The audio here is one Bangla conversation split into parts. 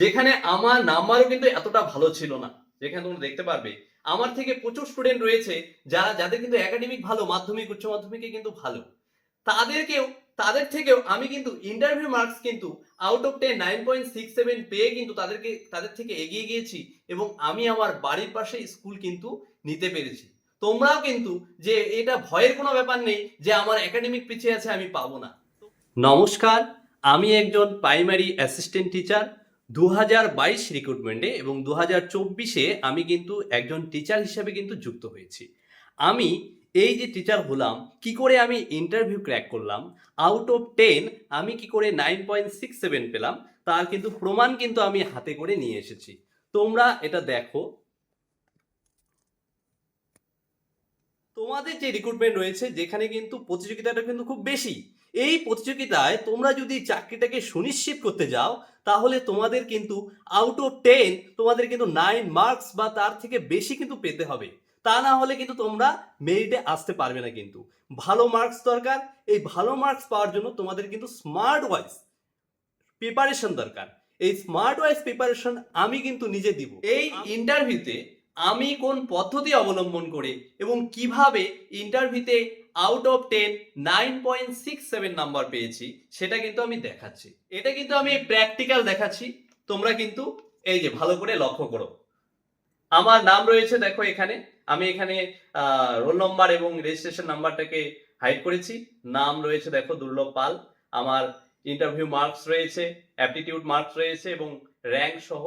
যেখানে আমার নাম্বারও কিন্তু এতটা ভালো ছিল না। যেখানে তোমরা দেখতে পারবে, আমার থেকে প্রচুর স্টুডেন্ট রয়েছে যারা, যাদের কিন্তু একাডেমিক ভালো, মাধ্যমিক, উচ্চ মাধ্যমিকে কিন্তু ভালো। তাদেরকেও, তাদের থেকেও আমি কিন্তু ইন্টারভিউ মার্কস কিন্তু out of ten nine point six seven পেয়ে কিন্তু তাদেরকে, তাদের থেকে এগিয়ে গিয়েছি এবং আমি আমার বাড়ির পাশে স্কুল কিন্তু নিতে পেরেছি। তোমরাও কিন্তু যে এটা ভয়ের কোনো ব্যাপার নেই যে আমার একাডেমিক পিছিয়ে আছে আমি পাবো না। নমস্কার, আমি একজন প্রাইমারি অ্যাসিস্ট্যান্ট টিচার দু হাজার বাইশ রিক্রুটমেন্টে এবং দু হাজার চব্বিশে আমি কিন্তু একজন টিচার হিসেবে কিন্তু যুক্ত হয়েছি। আমি এই যে টিচার হলাম, কি করে আমি ইন্টারভিউ ক্র্যাক করলাম আউট অফ টেন আমি কি করে নাইন পয়েন্ট সিক্স সেভেন পেলাম, তার কিন্তু প্রমাণ কিন্তু আমি হাতে করে নিয়ে এসেছি। তোমরা এটা দেখো। তোমাদের যে রিক্রুটমেন্ট রয়েছে, যেখানে কিন্তু প্রতিযোগিতাটা কিন্তু খুব বেশি এই প্রতিযোগিতায় তোমরা যদি চাকরিটাকে সুনিশ্চিত করতে যাও, তাহলে তোমাদের কিন্তু আউট অফ টেন তোমাদের কিন্তু নাইন মার্কস বা তার থেকে বেশি কিন্তু পেতে হবে। তা না হলে কিন্তু তোমরা মেরিটে আসতে পারবে না কিন্তু। ভালো মার্কস দরকার, এই ভালো মার্কস পাওয়ার জন্য তোমাদের কিন্তু স্মার্ট ওয়াইজ প্রিপারেশন দরকার। এই স্মার্ট ওয়াইজ প্রিপারেশন আমি কিন্তু নিজে দিব। এই ইন্টারভিউতে আমি কোন পদ্ধতি অবলম্বন করে এবং কীভাবে ইন্টারভিউতে out of ten nine point six seven number পেয়েছি। সেটা কিন্তু আমি দেখাচ্ছি। এটা কিন্তু আমি প্র্যাকটিক্যাল দেখাচ্ছি। তোমরা কিন্তু এই যে ভালো করে লক্ষ্য করো। আমার নাম রয়েছে, দেখো এখানে। আমি এখানে রোল নম্বর এবং রেজিস্ট্রেশন নাম্বারটাকে হাইড করেছি। নাম রয়েছে, দেখো, দুর্লভ পাল। আমার ইন্টারভিউ মার্কস রয়েছে অ্যাপটিটিউড মার্কস রয়েছে এবং র্যাঙ্ক সহ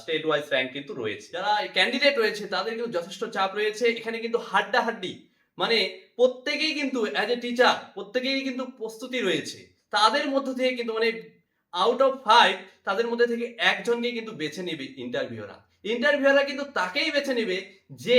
স্টেট ওয়াইজ র্যাঙ্ক কিন্তু রয়েছে। যারা ক্যান্ডিডেট রয়েছে, তাদের কিন্তু যথেষ্ট চাপ রয়েছে। এখানে কিন্তু হাড্ডাহাড্ডি মানে প্রত্যেকেই কিন্তু অ্যাজ এ টিচার প্রত্যেকেই কিন্তু প্রস্তুতি রয়েছে। তাদের মধ্য থেকে কিন্তু মানে আউট অফ ফাইভ তাদের মধ্যে থেকে একজনকে কিন্তু বেছে নেবে ইন্টারভিউরা ইন্টারভিউরা কিন্তু তাকেই বেছে নেবে যে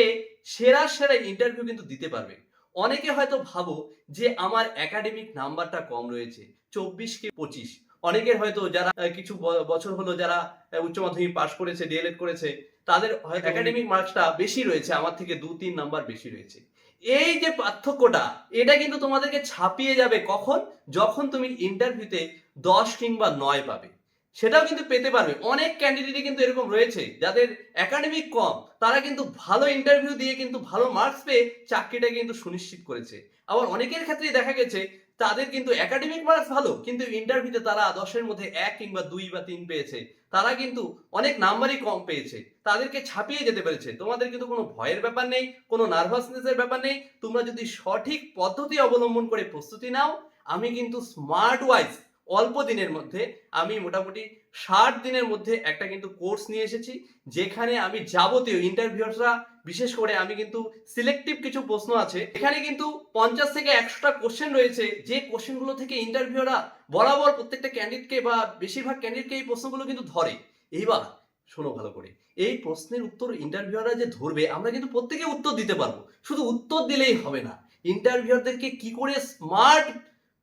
সেরা সেরা ইন্টারভিউ কিন্তু দিতে পারবে। অনেকে হয়তো ভাবো যে আমার একাডেমিক নাম্বারটা কম রয়েছে, চব্বিশ কি পঁচিশ? অনেকের হয়তো যারা কিছু বছর হলো যারা উচ্চ মাধ্যমিক পাশ করেছে ডিএলএড করেছে, তাদের একাডেমিক মার্কসটা বেশি রয়েছে, আমার থেকে দু তিন নাম্বার বেশি রয়েছে। এই যে পার্থক্যটা, এটা কিন্তু তোমাদেরকে ছাপিয়ে যাবে কখন? যখন তুমি ইন্টারভিউতে দশ কিংবা নয় পাবে। সেটাও কিন্তু পেতে পারবে। অনেক ক্যান্ডিডেটই কিন্তু এরকম রয়েছে, যাদের একাডেমিক কম, তারা কিন্তু ভালো ইন্টারভিউ দিয়ে কিন্তু ভালো মার্কস পেয়ে চাকরিটা কিন্তু সুনিশ্চিত করেছে। আবার অনেকের ক্ষেত্রেই দেখা গেছে, তাদের কিন্তু একাডেমিক মার্কস ভালো, কিন্তু ইন্টারভিউতে তারা দশের মধ্যে এক কিংবা দুই বা তিন পেয়েছে। তারা কিন্তু অনেক নাম্বারই কম পেয়েছে। তাদেরকে ছাপিয়ে যেতে পেরেছে। তোমাদের কিন্তু কোনো ভয়ের ব্যাপার নেই, কোনো নার্ভাসনেসের ব্যাপার নেই। তোমরা যদি সঠিক পদ্ধতি অবলম্বন করে প্রস্তুতি নাও, আমি কিন্তু স্মার্ট ওয়াইজ অল্প দিনের মধ্যে আমি মোটামুটি ষাট দিনের মধ্যে একটা কিন্তু কোর্স নিয়ে এসেছি, যেখানে আমি যাবতীয় ইন্টারভিউসরা বিশেষ করে আমি কিন্তু সিলেক্টিভ কিছু প্রশ্ন আছে, এখানে কিন্তু পঞ্চাশ থেকে একশোটা কোশ্চেন রয়েছে, যে কোশ্চেনগুলো থেকে ইন্টারভিউরা বরাবর প্রত্যেকটা ক্যান্ডিডেটকে বা বেশিরভাগ ক্যান্ডিডেটকে এই প্রশ্নগুলো কিন্তু ধরে। এইবার শোনো ভালো করে, এই প্রশ্নের উত্তর ইন্টারভিউরা যে ধরবে, আমরা কিন্তু প্রত্যেকে উত্তর দিতে পারব, শুধু উত্তর দিলেই হবে না। ইন্টারভিউয়ারদেরকে কি করে স্মার্ট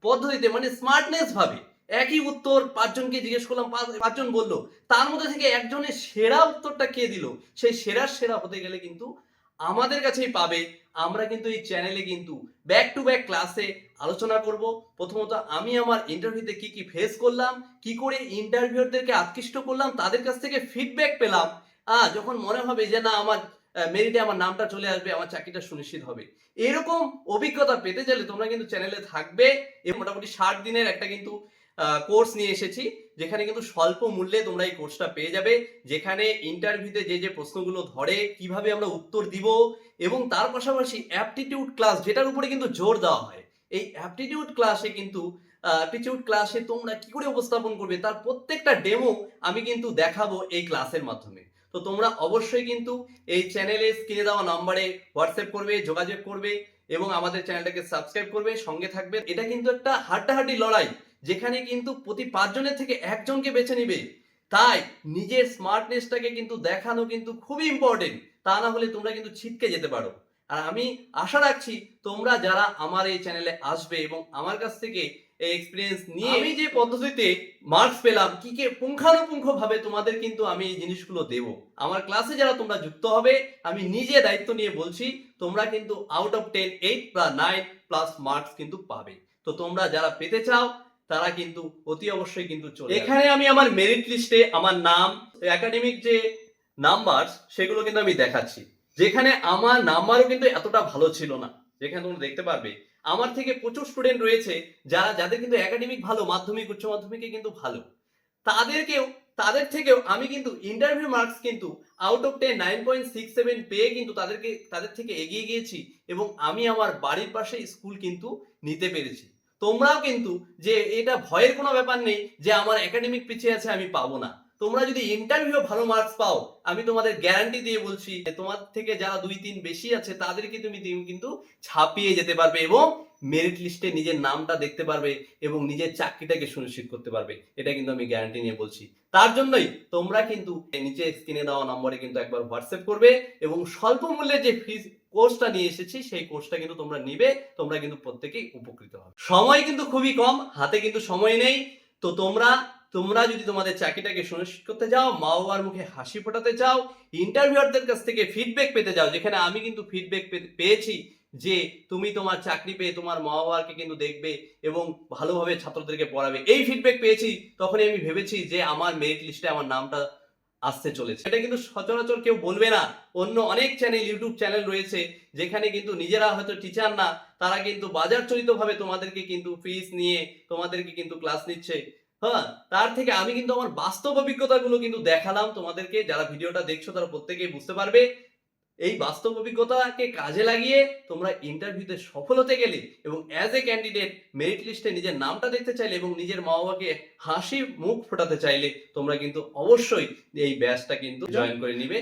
পদ্ধতিতে মানে স্মার্টনেস ভাবে একই উত্তর পাঁচজনকে জিজ্ঞেস করলাম পাঁচ- পাঁচজন বলল তার মধ্যে থেকে একজনের সেরা উত্তরটা কে দিল? সেই সেরার সেরা হতে গেলে কিন্তু আমাদের কাছেই পাবে। আমরা কিন্তু এই চ্যানেলে কিন্তু ব্যাক টু ব্যাক ক্লাসে আলোচনা করব। প্রথমত আমি আমার ইন্টারভিউতে কি কি ফেস করলাম কি করে ইন্টারভিউরদেরকে আকৃষ্ট করলাম তাদের কাছ থেকে ফিডব্যাক পেলাম। আহ, যখন মনে হবে যে না আমার মেরিটে আমার নামটা চলে আসবে আমার চাকরিটা সুনিশ্চিত হবে। এরকম অভিজ্ঞতা পেতে গেলে তোমরা কিন্তু চ্যানেলে থাকবে। এবং মোটামুটি ষাট দিনের একটা কিন্তু কোর্স নিয়ে এসেছি, যেখানে কিন্তু স্বল্প মূল্যে তোমরা এই কোর্সটা পেয়ে যাবে। যেখানে ইন্টারভিউতে যে যে প্রশ্নগুলো ধরে, কীভাবে আমরা উত্তর দিব এবং তার পাশাপাশি অ্যাপটিটিউড ক্লাস যেটার উপরে কিন্তু জোর দেওয়া হয়। এই অ্যাপটিটিউড ক্লাসে কিন্তু অ্যাপটিটিউড ক্লাসে তোমরা কি করে উপস্থাপন করবে, তার প্রত্যেকটা ডেমো আমি কিন্তু দেখাবো এই ক্লাসের মাধ্যমে। তো তোমরা অবশ্যই কিন্তু এই চ্যানেলে স্ক্রিনে দেওয়া নাম্বারে হোয়াটসঅ্যাপ করবে, যোগাযোগ করবে এবং আমাদের চ্যানেলটাকে সাবস্ক্রাইব করবে, সঙ্গে থাকবে। এটা কিন্তু একটা হাড্ডাহাড্ডি লড়াই। যেখানে কিন্তু প্রতি পাঁচজনের থেকে একজনকে বেছে নিবে। তাই নিজের স্মার্টনেসটাকে কিন্তু দেখানো কিন্তু খুবই ইম্পর্টেন্ট তা না হলে তোমরা কিন্তু ছিটকে যেতে পারো। আর আমি আশা রাখছি তোমরা যারা আমার এই চ্যানেলে আসবে এবং আমার কাছ থেকে এই এক্সপিরিয়েন্স নিয়ে আমি যে পদ্ধতিতে মার্কস পেলাম, কি কে পুঙ্খানুপুঙ্খ ভাবে তোমাদের কিন্তু আমি এই জিনিসগুলো দেব। আমার ক্লাসে যারা তোমরা যুক্ত হবে, আমি নিজে দায়িত্ব নিয়ে বলছি, তোমরা কিন্তু আউট অফ টেন এইট বা নাইন প্লাস মার্কস কিন্তু পাবে। তো তোমরা যারা পেতে চাও তারা কিন্তু অতি অবশ্যই কিন্তু চলে এখানে আমি আমার মেরিট লিস্টে আমার নাম একাডেমিক যে নাম্বার সেগুলো কিন্তু আমি দেখাচ্ছি। যেখানে আমার নাম্বারও কিন্তু এতটা ভালো ছিল না। যেখানে তোমরা দেখতে পারবে, আমার থেকে প্রচুর স্টুডেন্ট রয়েছে যারা, যাদের কিন্তু একাডেমিক ভালো, মাধ্যমিক, উচ্চ মাধ্যমিকে কিন্তু ভালো। তাদেরকেও, তাদের থেকেও আমি কিন্তু ইন্টারভিউ মার্কস কিন্তু out of ten nine point six seven পেয়ে কিন্তু তাদেরকে, তাদের থেকে এগিয়ে গিয়েছি এবং আমি আমার বাড়ির পাশে স্কুল কিন্তু নিতে পেরেছি। তোমরাও কিন্তু যে এটা ভয়ের কোনো ব্যাপার নেই যে আমার একাডেমিক পিছিয়ে আছে, আমি পাবো না। তোমরা যদি ইন্টারভিউ ভালো মার্কস পাও, আমি তোমাদের গ্যারান্টি দিয়ে বলছি যে তোমার থেকে যারা দুই তিন বেশি আছে, তাদেরকে তুমি কিন্তু ছাপিয়ে যেতে পারবে এবং মেরিট লিস্টে নিজের নামটা দেখতে পারবে এবং নিজের চাকরিটাকে সুনিশ্চিত করতে পারবে। এটা কিন্তু আমি গ্যারান্টি নিয়ে বলছি। তার জন্যই তোমরা কিন্তু নিচে স্ক্রিনে দেওয়া নম্বরে কিন্তু একবার হোয়াটসঅ্যাপ করবে এবং স্বল্প মূল্যে যে ফিজ কোর্সটা নিয়ে এসেছি, সেই কোর্সটা কিন্তু তোমরা নিবে, তোমরা কিন্তু প্রত্যেকেই উপকৃত হবে। সময় কিন্তু খুবই কম, হাতে কিন্তু সময় নেই। তো তোমরা তোমরা যদি তোমাদের চাকরিটাকে সুনিশ্চিত করতে চাও মা বাবার মুখে হাসি ফোটাতে চাও ইন্টারভিউয়ারদের কাছ থেকে ফিডব্যাক পেতে যাও যেখানে আমি কিন্তু ফিডব্যাক পেয়েছি যে তুমি তোমার চাকরি পেয়ে তোমার মা বাবাকে কিন্তু দেখবে এবং ভালোভাবে ছাত্রদেরকে পড়াবে। এই ফিডব্যাক পেয়েছি, তখনই আমি ভেবেছি যে আমার মেরিট লিস্টে আমার নামটা আসতে চলেছে। এটা কিন্তু সচরাচর কেউ বলবে না। অন্য অনেক চ্যানেল ইউটিউব চ্যানেল রয়েছে, যেখানে কিন্তু নিজেরা হয়তো টিচার না, তারা কিন্তু বাজার ভাবে তোমাদেরকে কিন্তু ফিস নিয়ে, তোমাদেরকে কিন্তু ক্লাস নিচ্ছে। হ্যাঁ তার থেকে আমি কিন্তু আমার বাস্তব অভিজ্ঞতাগুলো কিন্তু দেখালাম তোমাদেরকে। যারা ভিডিওটা দেখছ তারা প্রত্যেকেই বুঝতে পারবে। এই বাস্তব অভিজ্ঞতাকে কাজে লাগিয়ে তোমরা ইন্টারভিউতে সফল হতে গেলে এবং অ্যাজ এ ক্যান্ডিডেট মেরিট লিস্টে নিজের নামটা দেখতে চাইলে এবং নিজের মা বাবাকে হাসি মুখ ফোটাতে চাইলে তোমরা কিন্তু অবশ্যই এই ব্যাচটা কিন্তু জয়েন করে নিবে।